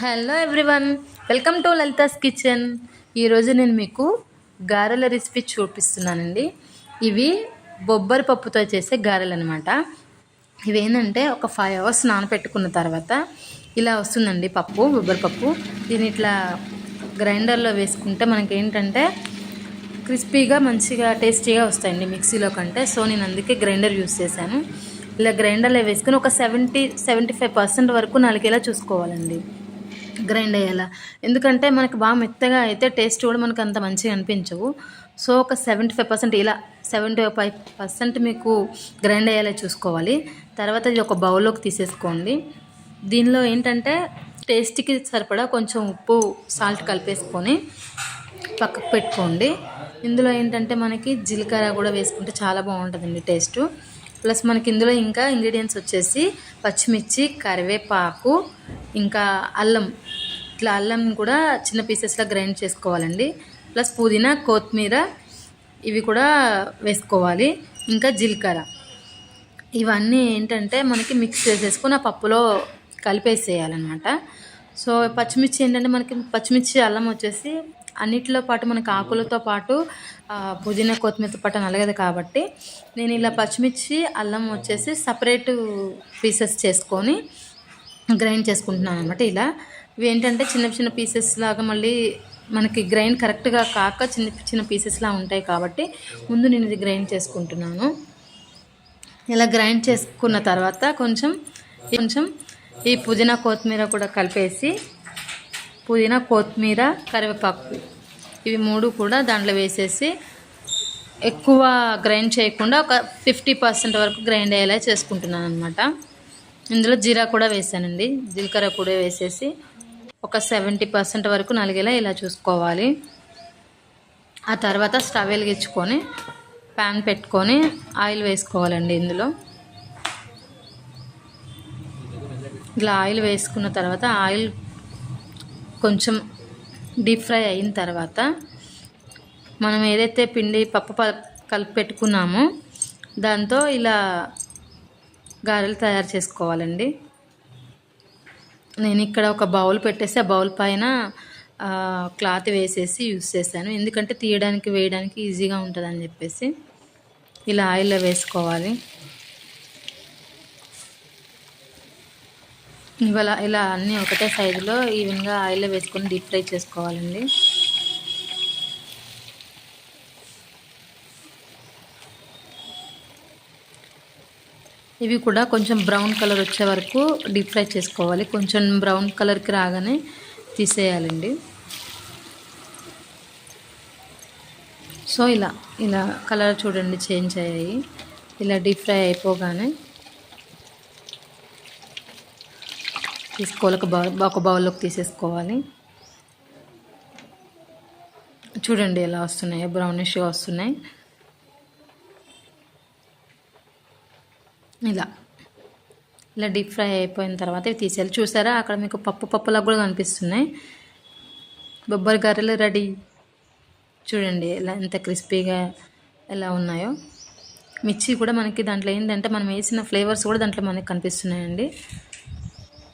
Hello everyone welcome to Lalitha's kitchen. ఈరోజు నేను మీకు గారెల రెసిపీ చూపిస్తున్నానండి. ఇవి బొబ్బరి పప్పుతో చేసే గారెలు అనమాట ఇవేంటంటే ఒక ఫైవ్ అవర్స్ నానబెట్టుకున్న తర్వాత ఇలా వస్తుందండి పప్పు బొబ్బరి పప్పు. దీన్ని ఇట్లా గ్రైండర్లో వేసుకుంటే మనకి ఏంటంటే క్రిస్పీగా మంచిగా టేస్టీగా వస్తాయండి మిక్సీలో కంటే. సో నేను అందుకే గ్రైండర్ యూస్ చేశాను. ఇలా గ్రైండర్లో వేసుకుని ఒక సెవెంటీ సెవెంటీ ఫైవ్ పర్సెంట్ వరకు నలికేలా చూసుకోవాలండి. గ్రైండ్ అయ్యేలా. ఎందుకంటే మనకి బాగా మెత్తగా అయితే టేస్ట్ కూడా మనకు అంత మంచిగా అనిపించవు. సో ఒక సెవెంటీ ఫైవ్ పర్సెంట్ ఇలా సెవెంటీ ఫైవ్ పర్సెంట్ మీకు గ్రైండ్ అయ్యేలా చూసుకోవాలి. తర్వాత ఇది ఒక బౌల్లోకి తీసేసుకోండి. దీనిలో ఏంటంటే టేస్ట్కి సరిపడా కొంచెం ఉప్పు సాల్ట్ కలిపేసుకొని పక్కకు పెట్టుకోండి. ఇందులో ఏంటంటే మనకి జీలకర్ర కూడా వేసుకుంటే చాలా బాగుంటుందండి టేస్ట్. ప్లస్ మనకి ఇందులో ఇంకా ఇంగ్రీడియంట్స్ వచ్చేసి పచ్చిమిర్చి కరివేపాకు ఇంకా అల్లం. ఇట్లా అల్లం కూడా చిన్న పీసెస్లో గ్రైండ్ చేసుకోవాలండి. ప్లస్ పుదీనా కొత్తిమీర ఇవి కూడా వేసుకోవాలి. ఇంకా జీలకర్ర. ఇవన్నీ ఏంటంటే మనకి మిక్స్ చేసేసుకుని ఆ పప్పులో కలిపేసేయాలన్నమాట. సో పచ్చిమిర్చి ఏంటంటే మనకి పచ్చిమిర్చి అల్లం వచ్చేసి అన్నిటిలో పాటు మనకి ఆకులతో పాటు పుదీనా కొత్తిమీరతో పాటు నలగదు కాబట్టి నేను ఇలా పచ్చిమిర్చి అల్లం వచ్చేసి సపరేట్ పీసెస్ చేసుకొని గ్రైండ్ చేసుకుంటున్నాను అనమాట ఇలా. ఇవి ఏంటంటే చిన్న చిన్న పీసెస్ లాగా మళ్ళీ మనకి గ్రైండ్ కరెక్ట్గా కాక చిన్న చిన్న పీసెస్లా ఉంటాయి కాబట్టి ముందు నేను ఇది గ్రైండ్ చేసుకుంటున్నాను. ఇలా గ్రైండ్ చేసుకున్న తర్వాత కొంచెం కొంచెం ఈ పుదీనా కొత్తిమీర కూడా కలిపేసి పుదీనా కొత్తిమీర కరివేపాకు ఇవి మూడు కూడా దాంట్లో వేసేసి ఎక్కువ గ్రైండ్ చేయకుండా ఒక ఫిఫ్టీ పర్సెంట్ వరకు గ్రైండ్ అయ్యేలా చేసుకుంటున్నాను అనమాట ఇందులో జీరా కూడా వేసానండి. జీలకర్ర కూడా వేసేసి ఒక సెవెంటీ పర్సెంట్ వరకు నలిగేలా ఇలా చూసుకోవాలి. ఆ తర్వాత స్టవ్ వెలిగించుకొని ప్యాన్ పెట్టుకొని ఆయిల్ వేసుకోవాలండి ఇందులో. ఇలా ఆయిల్ వేసుకున్న తర్వాత ఆయిల్ కొంచెం డీప్ ఫ్రై అయిన తర్వాత మనం ఏదైతే పిండి పప్పు కలిపి పెట్టుకున్నామో దాంతో ఇలా గారెలు తయారు చేసుకోవాలండి. నేను ఇక్కడ ఒక బౌల్ పెట్టేసి ఆ బౌల్ పైన క్లాత్ వేసేసి యూజ్ చేశాను. ఎందుకంటే తీయడానికి వేయడానికి ఈజీగా ఉంటుందని చెప్పేసి ఇలా ఆయిల్లో వేసుకోవాలి. ఇవాళ ఇలా అన్నీ ఒకటే సైజులో ఈవెన్గా ఆయిల్లో వేసుకొని డీప్ ఫ్రై చేసుకోవాలండి. ఇవి కూడా కొంచెం బ్రౌన్ కలర్ వచ్చే వరకు డీప్ ఫ్రై చేసుకోవాలి. కొంచెం బ్రౌన్ కలర్కి రాగానే తీసేయాలండి. సో ఇలా ఇలా కలర్ చూడండి చేంజ్ అయ్యాయి. ఇలా డీప్ ఫ్రై అయిపోగానే తీసుకోవాలి. ఒక బౌల్ ఒక బౌల్లోకి తీసేసుకోవాలి. చూడండి ఎలా వస్తున్నాయో బ్రౌనిష్గా వస్తున్నాయి. ఇలా. ఇలా డీప్ ఫ్రై అయిపోయిన తర్వాత ఇవి తీసేయాలి. చూసారా? అక్కడ మీకు పప్పు పప్పులాగా కూడా కనిపిస్తున్నాయి. బొబ్బరి గారెలు రెడీ. చూడండి ఎలా ఎంత క్రిస్పీగా ఎలా ఉన్నాయో. మిర్చి కూడా మనకి దాంట్లో ఏంటంటే మనం వేసిన ఫ్లేవర్స్ కూడా దాంట్లో మనకి కనిపిస్తున్నాయండి.